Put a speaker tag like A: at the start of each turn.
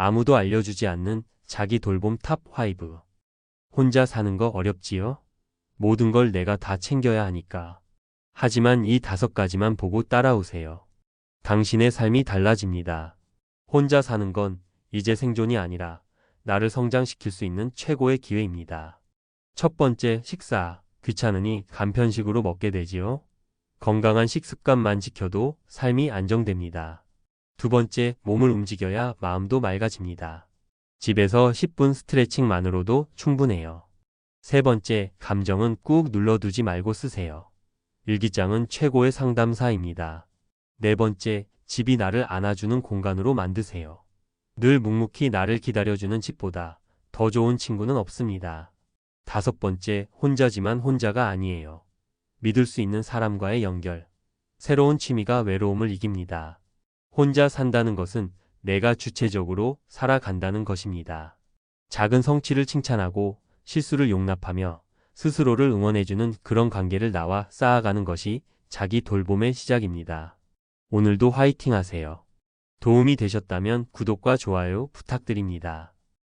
A: 아무도 알려주지 않는 자기 돌봄 탑 5. 혼자 사는 거 어렵지요? 모든 걸 내가 다 챙겨야 하니까. 하지만 이 다섯 가지만 보고 따라오세요. 당신의 삶이 달라집니다. 혼자 사는 건 이제 생존이 아니라 나를 성장시킬 수 있는 최고의 기회입니다. 첫 번째, 식사. 귀찮으니 간편식으로 먹게 되지요? 건강한 식습관만 지켜도 삶이 안정됩니다. 두 번째, 몸을 움직여야 마음도 맑아집니다. 집에서 10분 스트레칭만으로도 충분해요. 세 번째, 감정은 꾹 눌러두지 말고 쓰세요. 일기장은 최고의 상담사입니다. 네 번째, 집이 나를 안아주는 공간으로 만드세요. 늘 묵묵히 나를 기다려주는 집보다 더 좋은 친구는 없습니다. 다섯 번째, 혼자지만 혼자가 아니에요. 믿을 수 있는 사람과의 연결. 새로운 취미가 외로움을 이깁니다. 혼자 산다는 것은 내가 주체적으로 살아간다는 것입니다. 작은 성취를 칭찬하고 실수를 용납하며 스스로를 응원해주는 그런 관계를 나와 쌓아가는 것이 자기 돌봄의 시작입니다. 오늘도 화이팅 하세요. 도움이 되셨다면 구독과 좋아요 부탁드립니다.